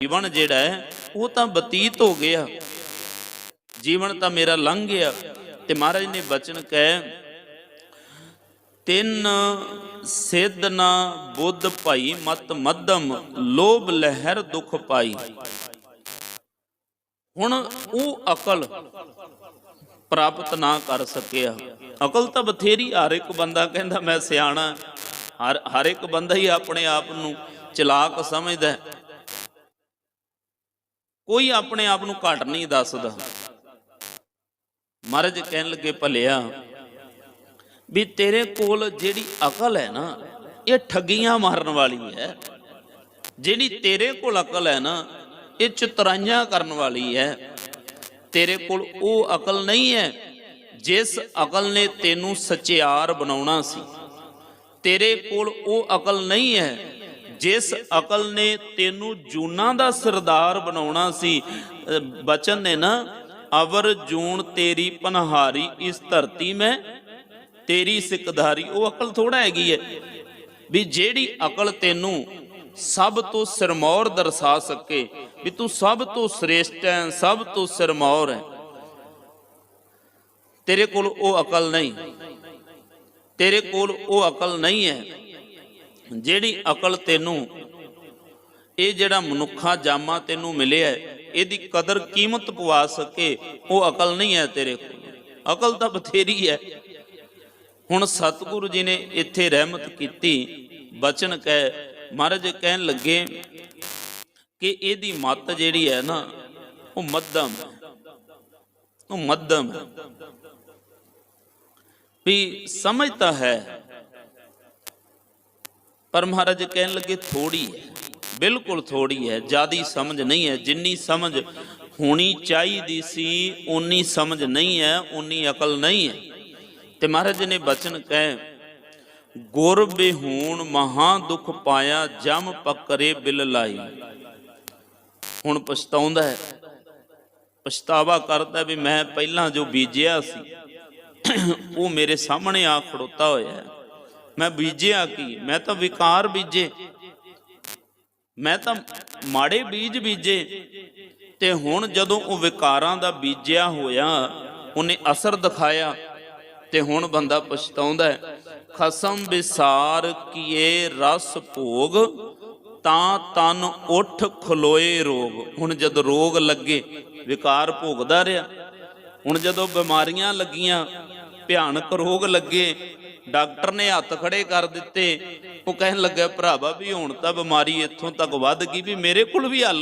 ਜੀਵਨ ਜਿਹੜਾ ਹੈ, ਉਹ ਤਾਂ ਬਤੀਤ ਹੋ ਗਿਆ। ਜੀਵਨ ਤਾਂ ਮੇਰਾ ਲੰਘ ਗਿਆ। ਤੇ ਮਹਾਰਾਜ ਨੇ ਬਚਨ ਕਹਿ, ਤਿੰਨ ਸਿੱਧ ਨਾ ਬੁੱਧ ਭਾਈ, ਮਤ ਮੱਧਮ, ਲੋਭ ਲਹਿਰ ਦੁਖ ਪਾਈ। ਹੁਣ ਉਹ ਅਕਲ ਪ੍ਰਾਪਤ ਨਾ ਕਰ ਸਕਿਆ। ਅਕਲ ਤਾਂ ਬਥੇਰੀ, ਹਰ ਇੱਕ ਬੰਦਾ ਕਹਿੰਦਾ, ਮੈਂ ਸਿਆਣਾ, ਹਰ ਹਰ ਇੱਕ ਬੰਦਾ ਹੀ ਆਪਣੇ ਆਪ ਨੂੰ ਚਲਾਕ ਸਮਝਦਾ ਹੈ। ਕੋਈ ਆਪਣੇ ਆਪ ਨੂੰ ਘੱਟ ਨਹੀਂ ਦੱਸਦਾ। ਮਹਾਰਾਜ ਕਹਿਣ ਲੱਗੇ, ਭਲਿਆ, ਵੀ ਤੇਰੇ ਕੋਲ ਜਿਹੜੀ ਅਕਲ ਹੈ ਨਾ, ਇਹ ਠੱਗੀਆਂ ਮਾਰਨ ਵਾਲੀ ਹੈ। ਜਿਹੜੀ ਤੇਰੇ ਕੋਲ ਅਕਲ ਹੈ ਨਾ, ਇਹ ਚਤਰਾਈਆਂ ਕਰਨ ਵਾਲੀ ਹੈ। ਤੇਰੇ ਕੋਲ ਉਹ ਅਕਲ ਨਹੀਂ ਹੈ, ਜਿਸ ਅਕਲ ਨੇ ਤੈਨੂੰ ਸਚਿਆਰ ਬਣਾਉਣਾ ਸੀ। ਤੇਰੇ ਕੋਲ ਉਹ ਅਕਲ ਨਹੀਂ ਹੈ ਜਿਸ ਅਕਲ ਨੇ ਤੈਨੂੰ ਜੂਨਾ ਦਾ ਸਰਦਾਰ ਬਣਾਉਣਾ ਸੀ ਬਚਨ ਨੇ ਨਾ, ਅਵਰ ਜੂਨ ਤੇਰੀ ਪਨਹਾਰੀ, ਇਸ ਧਰਤੀ ਮੈਂ ਤੇਰੀ ਸਿਕਧਾਰੀ। ਉਹ ਅਕਲ ਥੋੜਾ ਹੈਗੀ ਹੈ ਵੀ ਜਿਹੜੀ ਅਕਲ ਤੈਨੂੰ ਸਭ ਤੋਂ ਸਿਰਮੌਰ ਦਰਸਾ ਸਕੇ, ਵੀ ਤੂੰ ਸਭ ਤੋਂ ਸ੍ਰੇਸ਼ਟ ਹੈ, ਸਭ ਤੋਂ ਸਿਰਮੌਰ ਹੈ। ਤੇਰੇ ਕੋਲ ਉਹ ਅਕਲ ਨਹੀਂ। ਤੇਰੇ ਕੋਲ ਉਹ ਅਕਲ ਨਹੀਂ ਹੈ। ਜਿਹੜੀ ਅਕਲ ਤੈਨੂੰ, ਇਹ ਜਿਹੜਾ ਮਨੁੱਖਾ ਜਾਮਾ ਤੈਨੂੰ ਮਿਲਿਆ ਇਹਦੀ ਕਦਰ ਕੀਮਤ ਪਵਾ ਸਕੇ, ਉਹ ਅਕਲ ਨਹੀਂ ਹੈ ਤੇਰੇ ਕੋਲ। ਅਕਲ ਤਾਂ ਬਥੇਰੀ ਹੈ ਹੁਣ ਸਤਿਗੁਰੂ ਜੀ ਨੇ ਇੱਥੇ ਰਹਿਮਤ ਕੀਤੀ, ਬਚਨ ਕਹਿ, ਮਹਾਰਾਜ ਕਹਿਣ ਲੱਗੇ ਕਿ ਇਹਦੀ ਮੱਤ ਜਿਹੜੀ ਹੈ ਨਾ, ਉਹ ਮੱਧਮ ਉਹ ਮੱਧਮ। ਵੀ ਸਮਝ ਤਾਂ ਹੈ ਪਰ ਮਹਾਰਾਜ ਕਹਿਣ ਲੱਗੇ ਥੋੜੀ ਹੈ। ਬਿਲਕੁਲ ਥੋੜੀ ਹੈ, ਜਿਆਦੀ ਸਮਝ ਨਹੀਂ ਹੈ। ਜਿੰਨੀ ਸਮਝ ਹੋਣੀ ਚਾਹੀਦੀ ਸੀ ਉਨੀ ਸਮਝ ਨਹੀਂ ਹੈ ਉਨੀ ਅਕਲ ਨਹੀਂ ਹੈ। ਤੇ ਮਹਾਰਾਜ ਨੇ ਬਚਨ ਕਹੇ, ਗੁਰ ਬਿਹੂਣ ਮਹਾ ਦੁਖ ਪਾਇਆ, ਜਮ ਪਕਰੇ ਬਿਲ ਲਾਈ। ਹੁਣ ਪਛਤਾਉਂਦਾ ਹੈ, ਪਛਤਾਵਾ ਕਰਦਾ ਵੀ ਮੈਂ ਪਹਿਲਾਂ ਜੋ ਬੀਜਿਆ ਸੀ, ਉਹ ਮੇਰੇ ਸਾਹਮਣੇ ਆ ਖੜੋਤਾ ਹੋਇਆ ਹੈ। ਮੈਂ ਬੀਜਿਆ ਕੀ? ਮੈਂ ਤਾਂ ਵਿਕਾਰ ਬੀਜੇ। ਮੈਂ ਤਾਂ ਮਾੜੇ ਬੀਜ ਬੀਜੇ। ਤੇ ਹੁਣ ਜਦੋਂ ਉਹ ਵਿਕਾਰਾਂ ਦਾ ਬੀਜਿਆ ਹੋਇਆ, ਉਹਨੇ ਅਸਰ ਦਿਖਾਇਆ, ਤੇ ਹੁਣ ਬੰਦਾ ਪਛਤਾਉਂਦਾ ਹੈ, ਖਸਮ ਵਿਸਾਰ ਕੀਏ ਰਸ ਭੋਗ, ਤਾਂ ਤਨ ਉਠ ਖਲੋਏ ਰੋਗ। ਹੁਣ ਜਦ ਰੋਗ ਲੱਗੇ, ਵਿਕਾਰ ਭੋਗਦਾ ਰਿਹਾ। ਹੁਣ ਜਦੋਂ ਬਿਮਾਰੀਆਂ ਲੱਗੀਆਂ, ਭਿਆਨਕ ਰੋਗ ਲੱਗੇ ਡਾਕਟਰ ਨੇ ਹੱਥ ਖੜੇ ਕਰ ਦਿੱਤੇ। ਉਹ ਕਹਿਣ ਲੱਗਾ ਭਰਾਵਾ ਵੀ ਹੁਣ ਤਾਂ ਬਿਮਾਰੀ ਇੱਥੋਂ ਤੱਕ ਵੱਧ ਗਈ ਵੀ ਮੇਰੇ ਕੋਲ ਵੀ ਹੱਲ